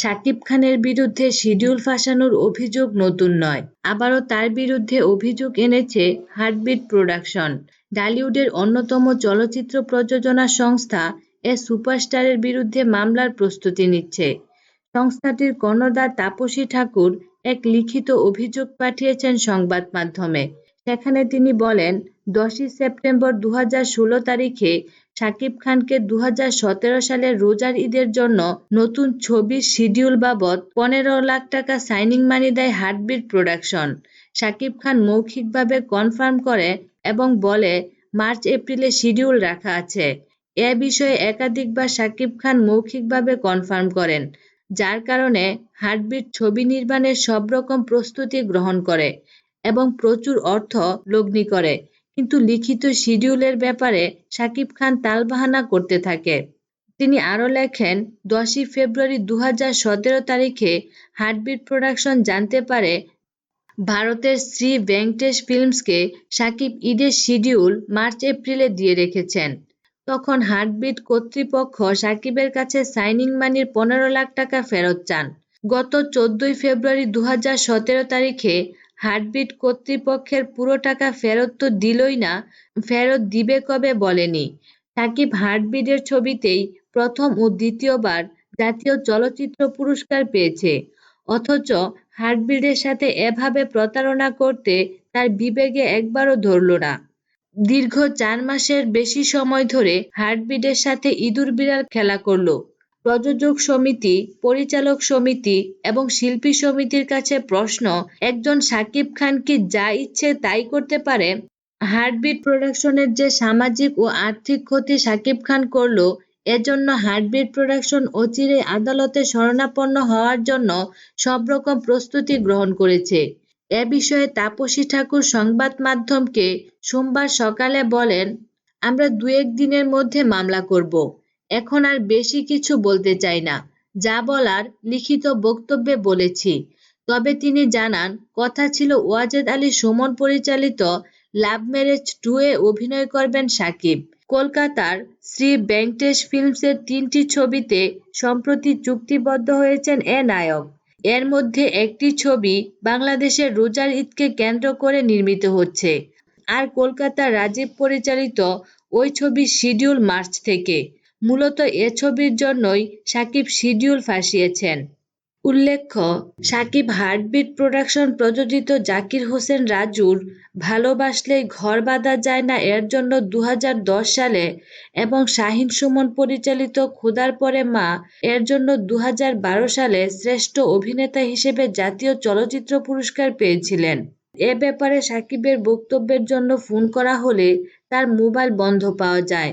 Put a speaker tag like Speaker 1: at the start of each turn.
Speaker 1: শাকিব খানের বিরুদ্ধে শিডিউল ফাঁসানোর অভিযোগ নতুন নয়। আবারও তার বিরুদ্ধে অভিযোগ এনেছে হার্টবিট প্রোডাকশন। ডালিউডের অন্যতম চলচ্চিত্র প্রযোজনা সংস্থা এ সুপারস্টারের বিরুদ্ধে মামলার প্রস্তুতি নিচ্ছে। সংস্থাটির কর্ণধার তাপসী ঠাকুর এক লিখিত অভিযোগ পাঠিয়েছেন সংবাদ মাধ্যমে। সেখানে তিনি বলেন, দশই সেপ্টেম্বর দু হাজার ষোলো তারিখে শাকিব খানকে দু সালের রোজার ঈদের জন্য নতুন ছবির শিডিউল বাবদ পনেরো লাখ টাকা সাইনিং মানি দেয় হার্টবিট প্রোডাকশন। শাকিব খান মৌখিকভাবে কনফার্ম করে এবং বলে, মার্চ, এপ্রিলে শিডিউল রাখা আছে। এ বিষয়ে একাধিকবার শাকিব খান মৌখিকভাবে কনফার্ম করেন, যার কারণে হার্টবিট ছবি নির্মাণের সব রকম প্রস্তুতি গ্রহণ করে এবং প্রচুর অর্থ লগ্নি করে। কিন্তু লিখিত শিডিউলের ব্যাপারে শাকিব খান তালবাহানা করতে থাকে। তিনি আরও লেখেন, দশই ফেব্রুয়ারি দুহাজার সতেরো তারিখে হার্টবিট প্রোডাকশন জানতে পারে ভারতের শ্রী ভেঙ্কটেশ ফিল্মসকে সাকিব ঈদের শিডিউল মার্চ এপ্রিলে দিয়ে রেখেছেন। তখন হার্টবিট কর্তৃপক্ষ সাকিবের কাছে সাইনিং মানির পনেরো লাখ টাকা ফেরত চান। গত চোদ্দই ফেব্রুয়ারি দু হাজার সতেরো তারিখে হার্টবিট কর্তৃপক্ষের পুরো টাকা ফেরত তো দিলই না, ফেরত দিবে কবে বলেনি। সাকিব হার্টবিটের ছবিতেই প্রথম ও দ্বিতীয়বার জাতীয় চলচ্চিত্র পুরস্কার পেয়েছে, অথচ হার্টবিটের সাথে এভাবে প্রতারণা করতে তার বিবেকে একবারও ধরল না। দীর্ঘ চার মাসের বেশি সময় ধরে হার্টবিটের সাথে ইঁদুর বিড়াল খেলা করল। প্রযোজক সমিতি, পরিচালক সমিতি এবং শিল্পী সমিতির কাছে প্রশ্ন, একজন সাকিব খান কি যা ইচ্ছে তাই করতে পারে? হার্টবিট প্রোডাকশনের যে সামাজিক ও আর্থিক ক্ষতি সাকিব খান করল, এজন্য হার্টবিট প্রোডাকশন অচিরে আদালতে শরণাপন্ন হওয়ার জন্য সব রকম প্রস্তুতি গ্রহণ করেছে। এ বিষয়ে তাপসী ঠাকুর সংবাদ মাধ্যমকে সোমবার সকালে বলেন, আমরা দু এক দিনের মধ্যে মামলা করব। এখন আর বেশি কিছু বলতে চাই না। যা বলার লিখিত বক্তব্যে বলেছি। তবে তিনি জানান, কথা ছিল ওয়াজেদ আলী সুমন পরিচালিত লাভ ম্যারেজ টু এ অভিনয় করবেন সাকিব। কলকাতার শ্রী ভেঙ্কটেশ ফিল্মসের তিনটি ছবিতে সম্প্রতি চুক্তিবদ্ধ হয়েছেন এ নায়ক। এর মধ্যে একটি ছবি বাংলাদেশের রোজার ঈদকে কেন্দ্র করে নির্মিত হচ্ছে। আর কলকাতার রাজীব পরিচালিত ওই ছবি শিডিউল মার্চ থেকে। মূলত এ ছবির জন্যই সাকিব শিডিউল ফাঁসিয়েছেন। উল্লেখ্য, সাকিব হার্টবিট প্রোডাকশন প্রযোজিত জাকির হোসেন রাজুর ভালোবাসলেই ঘর বাঁধা যায় না এর জন্য দু হাজার দশ সালে এবং শাহিন সুমন পরিচালিত ক্ষুধার পরে মা এর জন্য দু হাজার বারো সালে শ্রেষ্ঠ অভিনেতা হিসেবে জাতীয় চলচ্চিত্র পুরস্কার পেয়েছিলেন। এ ব্যাপারে সাকিবের বক্তব্যের জন্য ফোন করা হলে তার মোবাইল বন্ধ পাওয়া যায়।